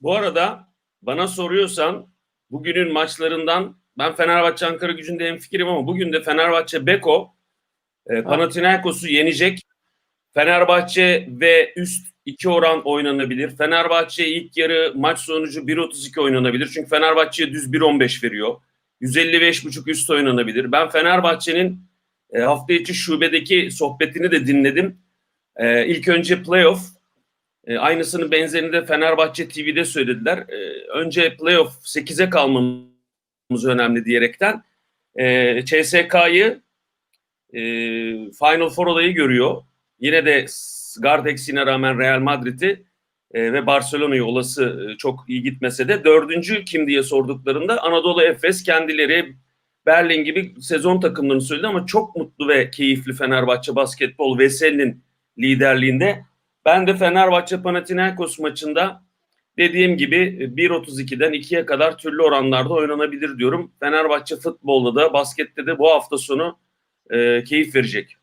Bu arada bana soruyorsan bugünün maçlarından ben Fenerbahçe Ankara gücünde hemfikirim ama bugün de Fenerbahçe Beko e, Panathinaikos'u yenecek. Fenerbahçe ve üst 2 oran oynanabilir. Fenerbahçe ilk yarı maç sonucu 1.32 oynanabilir. Çünkü Fenerbahçe'ye düz 1.15 veriyor. 155.5 üst oynanabilir. Ben Fenerbahçe'nin e, hafta içi şubedeki sohbetini de dinledim. E, ilk önce playoff e, aynısını benzerini de Fenerbahçe TV'de söylediler. E, önce playoff 8'e kalmamız önemli diyerekten e, CSK'yı e, Final Four olayı görüyor. Yine de guard eksiğine rağmen Real Madrid'i e, ve Barcelona'yı olası e, çok iyi gitmese de dördüncü kim diye sorduklarında Anadolu Efes kendileri Berlin gibi sezon takımlarını söyledi ama çok mutlu ve keyifli Fenerbahçe basketbol Veseli'nin liderliğinde. Ben de Fenerbahçe Panathinaikos maçında dediğim gibi 1.32'den 2'ye kadar türlü oranlarda oynanabilir diyorum. Fenerbahçe futbolda da baskette de bu hafta sonu e, keyif verecek.